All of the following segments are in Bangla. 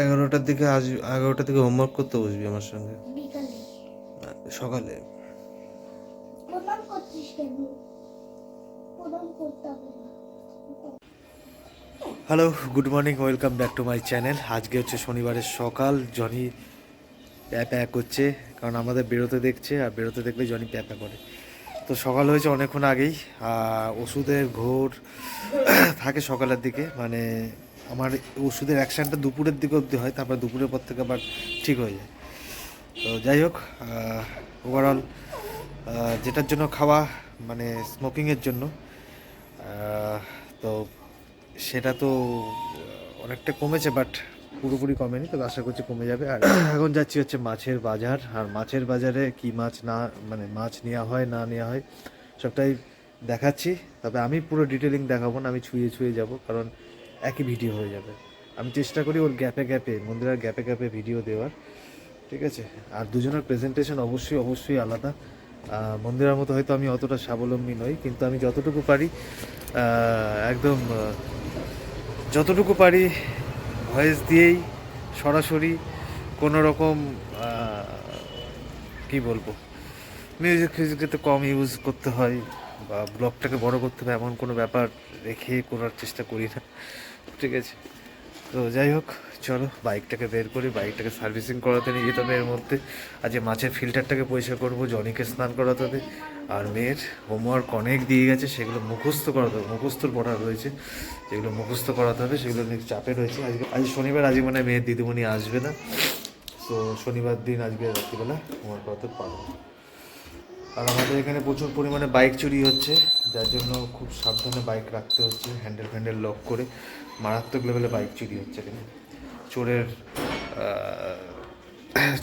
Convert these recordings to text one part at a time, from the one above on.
এগারোটার দিকে আজ এগারোটার দিকে হোমওয়ার্ক করতে বসবি আমার সঙ্গে। সকালে। প্রণাম করছিস কেন? Hello good morning welcome back to my channel আজকে হচ্ছে শনিবারের সকাল জনি প্যা করছে, কারণ আমাদের বেরোতে দেখছে, আর বেরোতে দেখলে জনি প্যা করে। তো সকাল হয়েছে অনেকক্ষণ আগেই ওষুধের ঘোর থাকে সকালের দিকে মানে আমার ওষুধের অ্যাকশানটা দুপুরের দিকে অবধি হয়, তারপর দুপুরের পর থেকে আবার ঠিক হয়ে যায়। তো যাই হোক ওভারঅল যেটার জন্য খাওয়া মানে স্মোকিংয়ের জন্য তো সেটা তো অনেকটা কমেছে বাট পুরোপুরি কমেনি তো আশা করছি কমে যাবে। আর এখন যাচ্ছি হচ্ছে মাছের বাজার, আর মাছের বাজারে কি মাছ না মানে মাছ নেওয়া হয়, না নেওয়া হয়, সবটাই দেখাচ্ছি। তবে আমি পুরো ডিটেলিং দেখাবো না, আমি ছুঁয়ে ছুঁয়ে যাব, কারণ একই ভিডিও হয়ে যাবে। আমি চেষ্টা করি ওর গ্যাপে গ্যাপে, মন্দিরের গ্যাপে গ্যাপে ভিডিও দেওয়ার, ঠিক আছে? আর দুজনের প্রেজেন্টেশন অবশ্যই অবশ্যই আলাদা। মন্দিরের মতো হয়তো আমি অতটা স্বাবলম্বী নই, কিন্তু আমি যতটুকু পারি একদম যতটুকু পারি ভয়েস দিয়েই সরাসরি কোনো রকম কি বলব মিউজিক ফিউজিকে তো কম ইউজ করতে হয় বা ব্লগটাকে বড় করতে হবে এমন কোনো ব্যাপার রেখে করার চেষ্টা করি না। ঠিক আছে? তো যাই হোক, চলো বাইকটাকে বের করি বাইকটাকে সার্ভিসিং করাতে নিয়ে যেতে হবে এর মধ্যে। আজকে মাছের ফিল্টারটাকে পরিষ্কার করব, জনিকে স্নান করাতে হবে। আর মেয়ের হোমওয়ার্ক অনেক দিয়ে গেছে, সেগুলো মুখস্থ করাতে হবে, মুখস্থর পড়া রয়েছে। যেগুলো মুখস্থ করাতে হবে, সেগুলো নিয়ে চাপে রয়েছে। আজকে আজ শনিবার আজকে মানে মেয়ের দিদিমণি আসবে না। তো শনিবার দিন আজকে রাত্রিবেলা হোমওয়ার্ক করাতে পারব আর আমাদের এখানে প্রচুর পরিমাণে বাইক চুরি হচ্ছে, যার জন্য খুব সাবধানে বাইক রাখতে হচ্ছে হ্যান্ডেল ফ্যান্ডেল লক করে। মারাত্মক লেভেলে বাইক চুরি হচ্ছে এখানে। চোরের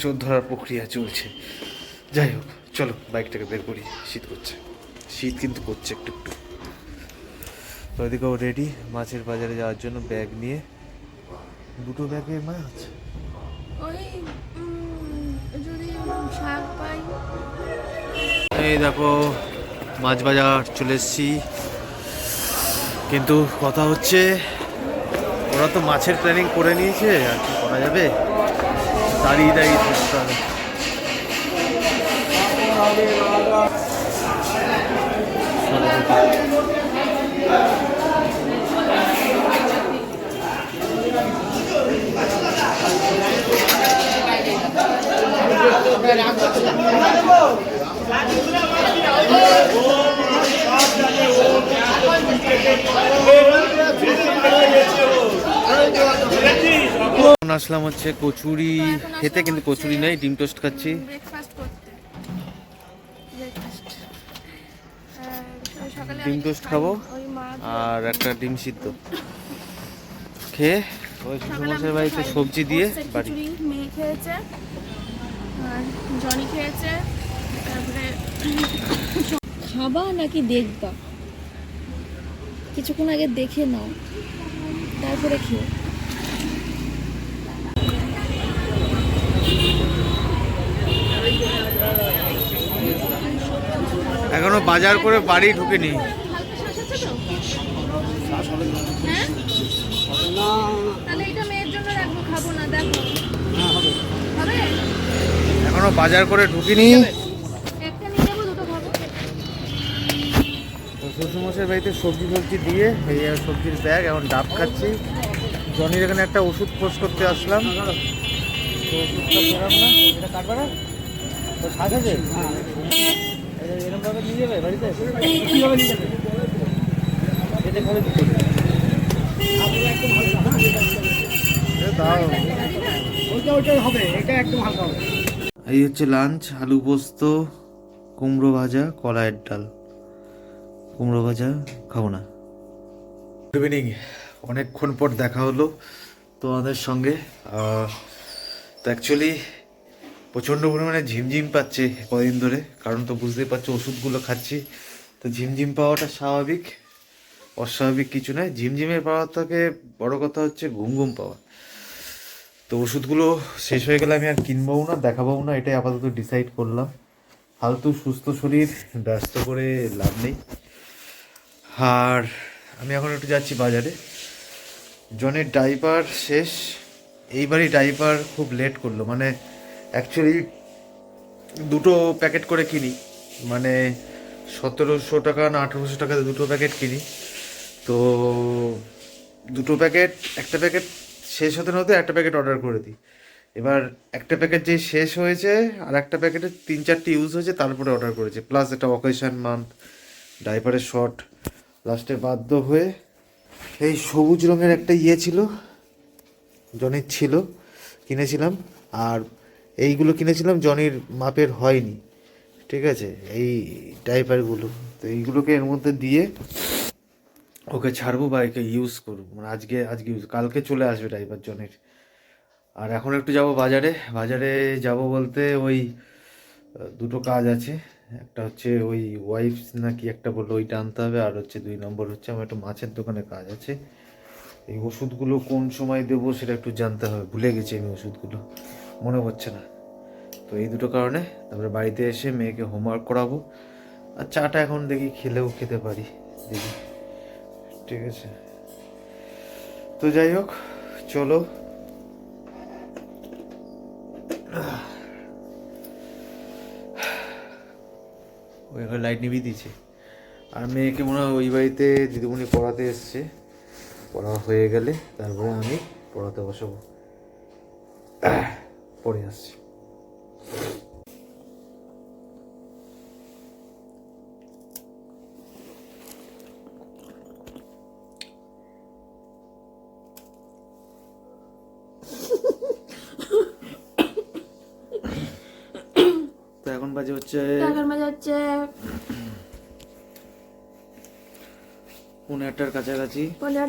চোর ধরার প্রক্রিয়া চলছে। যাই হোক। চলো বাইকটাকে বের করি। শীত করছে। শীত কিন্তু করছে একটু একটু। তো ওইদিকেও রেডি মাছের বাজারে যাওয়ার জন্য ব্যাগ নিয়ে। দুটো ব্যাগে মাছ এই দেখো মাছ বাজার চলে এসেছি। কিন্তু কথা হচ্ছে ওরা তো মাছের প্ল্যানিং করে নিয়েছে আর কি করা যাবে? দাঁড়িয়ে দাঁড়িয়ে থাকতে হবে। এখন আসলাম হচ্ছে কচুরি খেতে কিন্তু কচুরি নেই ডিম টোস্ট খাচ্ছি। ডিম টোস্ট খাব আর একটা ডিম সিদ্ধ। খেয়ে ওই শ্বশুরমশাই বাড়িতে সবজি দিয়ে বাড়ি। মেয়ে খেয়েছে আর জনি খেয়েছে তারপরে খাবা নাকি দেখবা। কিছুক্ষণ আগে দেখে নাও তারপরে খেও এখনও বাজার করে বাড়ি ঢুকিনি। হ্যাঁ? তাহলে এটা মেয়ের জন্য রাখব খাব না দেখো। হবে? এখনও বাজার করে ঢুকিনি। খাব। বাড়িতে সবজি ফবজি দিয়ে এই সবজির ব্যাগ এখন ডাব খাচ্ছি। জনির এখানে একটা ওষুধ খোঁজ করতে আসলাম। তো ওষুধটা পেলাম না এটা কাটবে না? তো শাক আছে? এরকম নিয়ে যাবে বাড়িতে? কীভাবে নিয়ে যাবে? খেতে করে? এ এই হচ্ছে লাঞ্চ আলু পোস্ত কুমড়ো ভাজা কলাইয়ের ডাল। কুমড়ো ভাজা খাব না। গুড ইভিনিং অনেকক্ষণ পর দেখা হলো তোমাদের সঙ্গে। তো অ্যাকচুয়ালি প্রচণ্ড পরিমাণে ঝিমঝিম পাচ্ছে কদিন ধরে। কারণ তো বুঝতেই পারছ, ওষুধগুলো খাচ্ছি। তো ঝিমঝিম পাওয়াটা স্বাভাবিক। অস্বাভাবিক কিছু নয়। ঝিমঝিমের পাওয়ার থেকে বড় কথা হচ্ছে ঘুম ঘুম পাওয়া। তো ওষুধগুলো শেষ হয়ে গেলে আমি আর কিনবও না, দেখাবও না, এটাই আপাতত ডিসাইড করলাম। ফালতু সুস্থ শরীর, ব্যস্ত করে লাভ নেই। আর আমি এখন একটু যাচ্ছি বাজারে। জনের ডাইপার শেষ। এইবারই ডাইপার খুব লেট করল। মানে অ্যাকচুয়ালি দুটো প্যাকেট করে কিনি। মানে সতেরোশো টাকা না আঠেরোশো টাকাতে দুটো প্যাকেট কিনি। তো দুটো প্যাকেট একটা প্যাকেট শেষ হতে না হতে একটা প্যাকেট অর্ডার করে দিই। এবার একটা প্যাকেট যে শেষ হয়েছে, আর একটা প্যাকেটে তিন চারটি ইউজ হয়েছে, তারপরে অর্ডার করেছে। প্লাস একটা অকেশন মান্থ ডাইপারের শর্ট লাস্টে বাধ্য হয়ে এই সবুজ রঙের একটা ইয়ে ছিল, জনির ছিল, কিনেছিলাম। আর এইগুলো কিনেছিলাম, জনির মাপের হয়নি। ঠিক আছে? এই ডাইপারগুলো। তো এইগুলোকে এর মধ্যে দিয়ে ওকে ছাড়বো বা একে ইউজ করব। মানে আজকে আজকে ইউজ কালকে চলে আসবে ডাইপার জনের। আর এখন একটু যাব বাজারে। বাজারে যাব বলতে ওই, দুটো কাজ আছে। একটা হচ্ছে ওই ওয়াইফ নাকি একটা বলল, ওইটা আনতে হবে। আর হচ্ছে দুই নম্বর হচ্ছে আমার একটু মাছের দোকানে কাজ আছে। এই ওষুধগুলো কোন সময় দেবো সেটা একটু জানতে হবে। ভুলে গেছি আমি ওষুধগুলো। মনে হচ্ছে না। তো এই দুটো কারণে তারপরে বাড়িতে এসে মেয়েকে হোমওয়ার্ক করাবো। আর চাটা এখন দেখি খেলেও খেতে পারি। দেখি। ঠিক আছে। তো যাই হোক, চলো। ওই লাইট নিভিয়ে দিয়েছে। আর মেয়েকে মনে হয় ওই বাড়িতে দিদিমণি পড়াতে এসছে। পড়া হয়ে গেলে তারপরে আমি পড়াতে বসাবো। পড়ে আসছি তো এখন বাজে হচ্ছে টাকার মাঝে হচ্ছে একটার কাছাকাছি।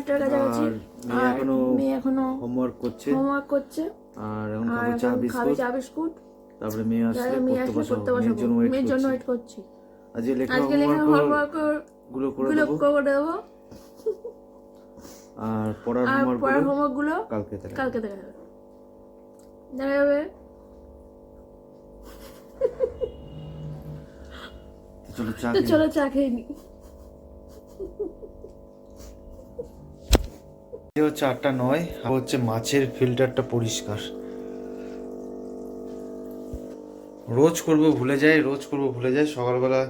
টাকা কাছাকাছি। আর মেয়ে এখনও মেয়ে এখনও হোমওয়ার্ক করছে। হোমওয়ার্ক করছে। আর এখন খাব চা এখন খাবে বিস্কুট চা বিস্কুট। তারপরে মেয়ে আসলে পড়তে বসাবো মেয়ের জন্য ওয়েট মেয়ের জন্য করছি। ওয়েট করছি। আজকে লেখা হোমওয়ার্কগুলো করে গুলো দেবো। করে দেবো। আর পড়ার হোমওয়ার্ক পড়ারগুলো হোমওয়ার্কগুলো কালকে দেখা কালকে দেখা যাবে দেখা যাবে তো চলো চা খেয়ে চলো চা খেয়ে নি। হচ্ছে আটটা নয়, আর হচ্ছে মাছের ফিল্টারটা পরিষ্কার। রোজ করব ভুলে যাই, রোজ করব ভুলে যাই, সকালবেলা,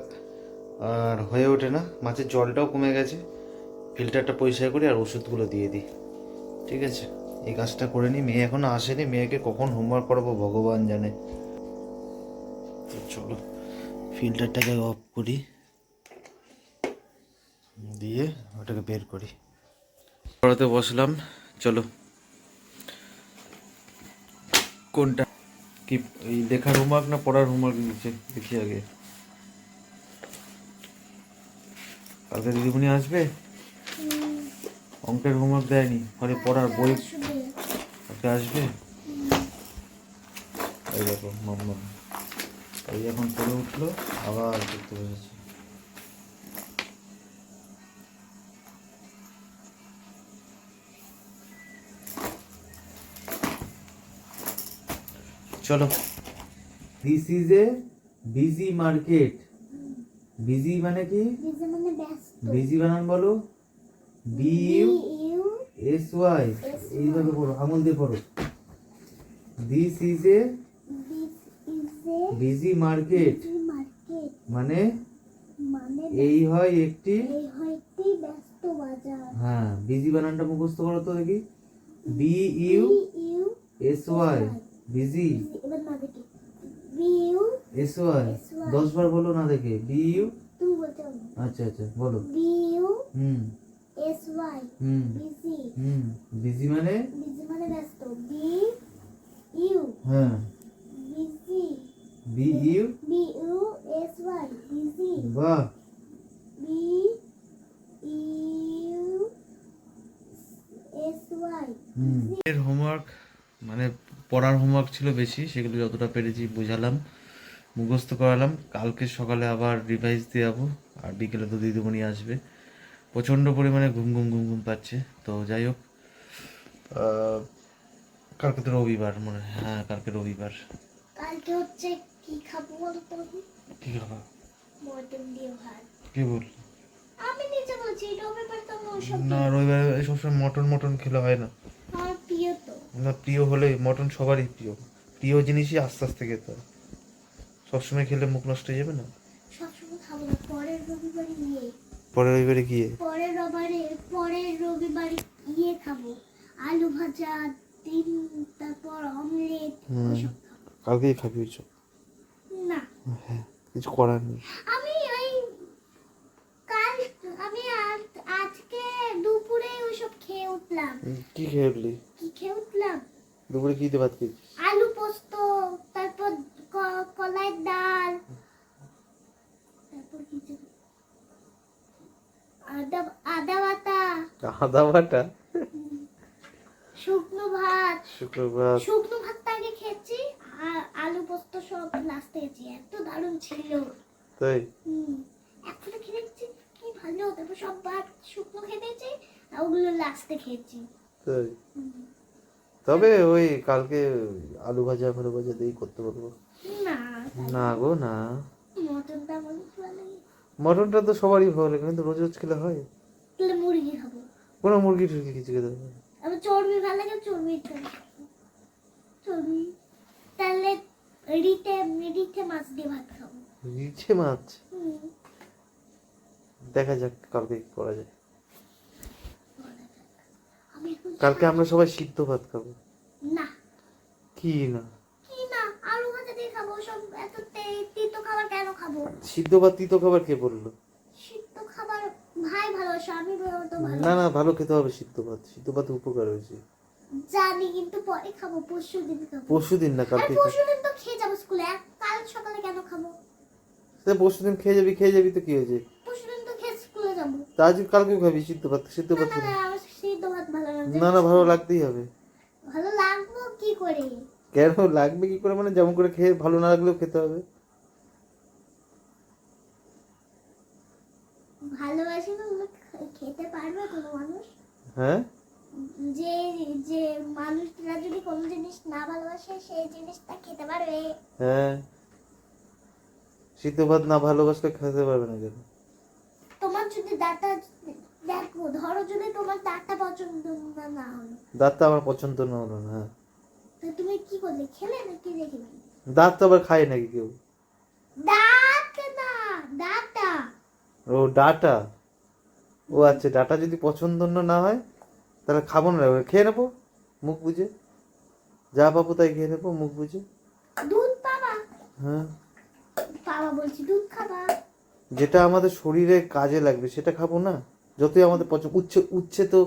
আর হয়ে ওঠে না। মাছের জলটাও কমে গেছে ফিল্টারটা পরিষ্কার করি আর ওষুধগুলো দিয়ে দিই। ঠিক আছে? এই কাজটা করে নিই মেয়ে এখনও আসেনি। মেয়েকে কখন হোমওয়ার্ক করাবো ভগবান জানে। তো চলো ফিল্টারটাকে অফ করি। দিয়ে ওটাকে বের করি। পড়াতে বসলাম চলো। কোনটা? কি এই লেখার হোমওয়ার্ক না পড়ার হোমওয়ার্ক দিচ্ছে দেখি আগে। কালকে দিদিমণি আসবে? অঙ্কের হোমওয়ার্ক দেয়নি। ফলে পড়ার বই আসবে কালকে আসবে? এই দেখো মাম্মা। এই এখন পড়ে উঠল আবার করতে বসেছে। চলো। This is a busy market busy মানে কি? মানে ব্যস্ত। বিজি বানান বলো। বি ইউ এস ওয়াই এইভাবে পড়ো আঙুল দিয়ে পড়ো। This is a this is busy market market মানে মানে এই হয় একটি হয় একটি ব্যস্ত বাজার। হ্যাঁ বিজি বানানটা মুখস্থ করো তো দেখি। B U S Y busy? S Y দশ বার বলো না দেখে। বি ইউ তুমি বলতে হবে। আচ্ছা আচ্ছা বলো। বি ইউ হুম। এস ওয়াই হুম। বিজি। হুম। বিজি মানে? বিজি মানে ব্যস্ত। বি ইউ হ্যাঁ। Busy. B U B U S Y busy. বাহ। B U? এস ওয়াই হুম। এর হোমওয়ার্ক মানে পড়ার হোমওয়ার্ক ছিল বেশি সেগুলো যতটা পেরেছি বোঝালাম মুখস্থ করালাম। কালকে সকালে আবার রিভাইজ দিয়ে যাব আর বিকেলে তো দিদিমণি আসবে। প্রচণ্ড পরিমাণে ঘুম ঘুম ঘুম ঘুম পাচ্ছে তো যাই হোক। কালকে তো রবিবার মনে হয়। হ্যাঁ কালকে রবিবার। কালকে হচ্ছে কি খাব বলতো? কি খাবা? মটন দিয়ে ভাত। কি বল আমি নিজে বলছি রবিবার তো না রবিবার সবসময় মটন মটন খেলে হয় না। প্রিয় না প্রিয় হলে মটন সবারই প্রিয়। প্রিয় জিনিসই আস্তে আস্তে খেতে হয়। সবসময় খেলে মুখ নষ্ট হয়ে যাবে না? পরের রবিবারে গিয়ে। পরের রবিবারে পরের রবিবারে ইয়ে খাব। আলু ভাজা ডিম তারপর অমলেট কালকেই খাবি ওইসব? না। হ্যাঁ কিছু করার নেই। আমি ওই কাল আমি আজ- আজকে দুপুরে ওসব খেয়ে উঠলাম। কি খেয়ে উঠলি? কি খেয়ে উঠলাম দুপুরে কি দিয়ে ভাত খেয়েছিস? আলু পোস্ত তারপর ক- কলাইয়ের ডাল তারপর কি আদা আদা বাটা। আদা বাটা? শুকনো ভাত। শুক্রবার শুকনো ভাতটা আগে খেয়েছি আলু পোস্ত সব লাস্টে খেয়েছি। এত দারুণ ছিল। তাই? এখন খেয়ে দেখছি কি ভালো। তারপর সব ভাত শুকনো খেয়ে দিয়েছি আর ওগুলো লাস্টে খেয়েছি। তাই? তবে ওই কালকে আলু ভাজা ফালু ভাজা দিয়েই করতে পারব। না। না গো না। মটনটা তো সবারই ভালো লাগে কিন্তু রোজ রোজ খেলে হয়। মুরগি খাব। কোনো মুরগি টুরগি কিছু খেতে হবে না। আমার চর্বি ভালো লাগে চর্বি চর্বি। তাহলে রিটে রিটে মাছ দিয়ে ভাত খাব। ইচ্ছে মাছ? দেখা যাক কালকে করা যায় বলা যাক। আমি এখন কালকে আমরা সবাই সিদ্ধ ভাত খাব। না। কি না? সিদ্ধ ভাত তিতো খাবার কে বলল? সিদ্ধ খাবার ভাই ভালোবাসে আমি তো ভালো। না না ভালো খেতে হবে সিদ্ধ ভাত। সিদ্ধ ভাত উপকার হয়েছে। জানি কিন্তু পরে খাব পরশু দিন খাব। পরশু দিন না কালকে পরশু দিন তো খেয়ে যাব স্কুলে কাল সকালে কেন খাব? সে পরশু দিন খেয়ে যাবি খেয়ে যাবি তো কি হয়েছে? পরশু দিন তো খেয়ে স্কুলে যাব। তা আজ কালকে খাবি সিদ্ধ ভাত সিদ্ধ ভাত না খাবি। না আমার সিদ্ধ ভাত ভালো লাগে না না ভালো লাগতেই হবে। ভালো লাগবো কি করে? কেন? লাগবে কি করে মানে যেমন করে খেয়ে ভালো না লাগলেও খেতে হবে। ভালোবাসি না খেতে পারবে কোনো মানুষ। হ্যাঁ? যে যে মানুষরা যদি কোনো জিনিস না ভালোবাসে সেই জিনিসটা খেতে পারবে। হ্যাঁ। সিদ্ধ ভাত না ভালোবাসলে খেতে পারবে না কেন? তোমার যদি দাঁতটা দেখো ধরো যদি তোমার দাঁতটা পছন্দ না হলো। দাঁতটা আমার পছন্দ না হলো না হ্যাঁ। তো তুমি কি করলে খেলে নাকি রেখে দিলে দাঁত তো আবার খায় নাকি কেউ? দাঁত না দাঁতটা ও ডাটা? ও আচ্ছা ডাটা যদি পছন্দ না হয় তাহলে খাব না খেয়ে নেব মুখ বুঝে যা পাবো তাই খেয়ে নেব মুখ বুঝে দুধ পাবা? হ্যাঁ। পাবা বলছি দুধ খাবা? যেটা আমাদের শরীরে কাজে লাগবে সেটা খাব না? যতই আমাদের পছন্দ উচ্ছে উচ্ছে তো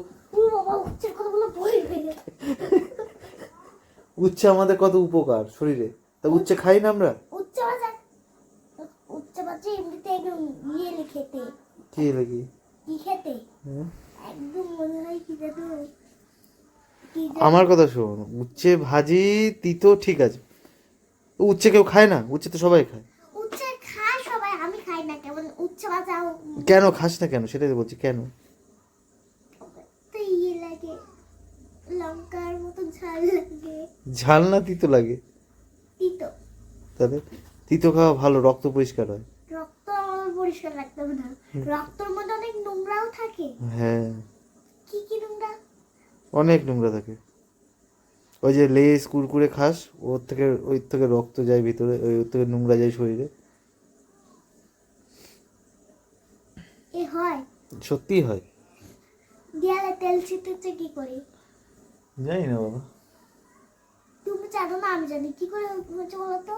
উচ্ছে আমাদের কত উপকার শরীরে। তা উচ্ছে খাই না আমরা? ইয়ে কি লাগি? আমার কথা শোন উচ্ছে ভাজি তিতো ঠিক আছে। উচ্ছে কেউ খায় না উচ্ছে তো সবাই খায় উচ্ছে খায় সবাই আমি খাই না কেমন উচ্চ বাজা কেন? খাস না কেন? সেটাই তো বলছি কেন? ইয়ে লঙ্কার মতো ঝাল লাগে। ঝাল না তিতো লাগে? তিতো। তাহলে তিতো খাওয়া ভালো রক্ত পরিষ্কার হয়। রক্ত পরিষ্কার রাখতে হবে না রক্তর মধ্যে অনেক নোংরাও থাকে। হ্যাঁ। কি কি নোংরা? অনেক নোংরা থাকে। ওই যে লেস কুরকুরে খাস ওর থেকে ওই থেকে রক্ত যায় ভিতরে ওই ওর থেকে নোংরা যায় শরীরে এ হয়? সত্যিই হয়। দেয়ালে তেল ছিটেছে কি করে? জানি না বাবা। তুমি জানো না আমি জানি। কি করে হচ্ছে বলো তো?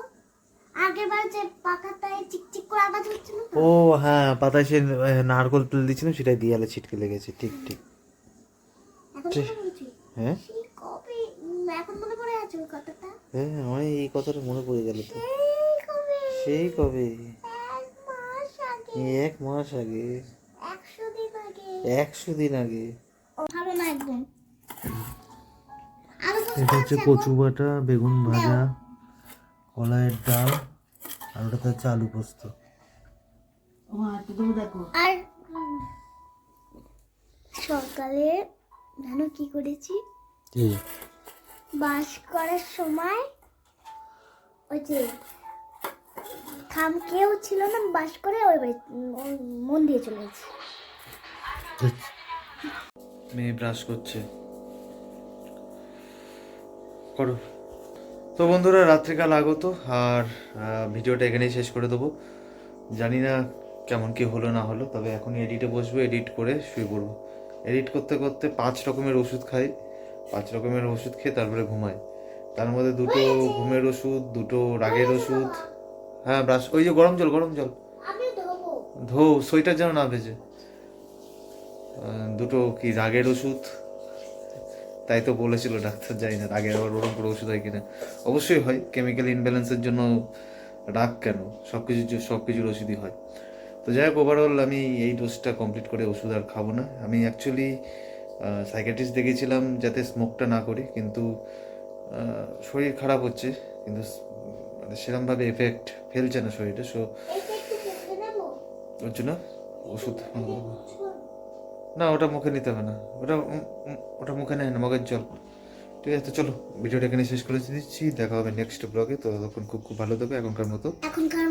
আগের বার যে পাখাটায় চিকচিক করে আওয়াজ হচ্ছিল ও হ্যাঁ পাতায় সে আহ, নারকল তেল দিচ্ছিলাম সেটাই দিয়ালে ছিটকে লেগেছে। ঠিক ঠিক। মনে হ্যাঁ? কবে এখন মনে পড়ে আছে ওই কথাটা? হ্যাঁ আমার এই কথাটা মনে পড়ে গেল তো। সেই কবে? এক মাস আগে। এক মাস আগে। একশো দিন আগে। ভালো না একদম। এটা হচ্ছে কচু বাটা বেগুন ভাজা কলাইয়ের ডাল আর ওটাতে হচ্ছে আলু পোস্ত। আর সকালে জানো কি করেছি? বাস করার সময় ওই যে খাম কেউ ছিল না বাস করে ওই মন দিয়ে চলে গেছে। মেয়ে ব্রাশ করছে। করো। তো বন্ধুরা রাত্রিকাল আগত আর ভিডিওটা এখানেই শেষ করে দেবো। জানি না কেমন কি হলো না হলো তবে এখন এডিটে বসবো এডিট করে শুয়ে পড়ব। এডিট করতে করতে পাঁচ রকমের ওষুধ খাই। পাঁচ রকমের ওষুধ খেয়ে তারপরে ঘুমাই। তার মধ্যে দুটো ঘুমের ওষুধ দুটো রাগের ওষুধ। হ্যাঁ ব্রাশ ওই যে গরম জল গরম জল। ধো সোয়েটার যেন না ভেজে। দুটো কি রাগের ওষুধ? তাই তো বলেছিল ডাক্তার জানি না রাগের আবার ওরকম করে ওষুধ হয় কিনা? অবশ্যই হয় কেমিক্যাল ইনব্যালেন্সের জন্য রাগ কেন? সব কিছু সব কিছুর ওষুধই হয়। তো যাই হোক ওভারঅল আমি এই ডোজটা কমপ্লিট করে ওষুধ আর খাব না। আমি অ্যাকচুয়ালি সাইকেট্রিস্ট দেখেছিলাম যাতে স্মোকটা না করি কিন্তু শরীর খারাপ হচ্ছে কিন্তু মানে সেরকমভাবে এফেক্ট ফেলছে না শরীরে সো ওর জন্য ওষুধ না, ওটা মুখে নিতে হবে না। ওটা ওটা মুখে নেয় না মগের জল। ঠিক আছে, তো চলো, ভিডিওটা এখানে শেষ করে দিচ্ছি। দেখা হবে নেক্সট ব্লগে তো তখন খুব খুব ভালো থাকবে এখনকার মতো। এখনকার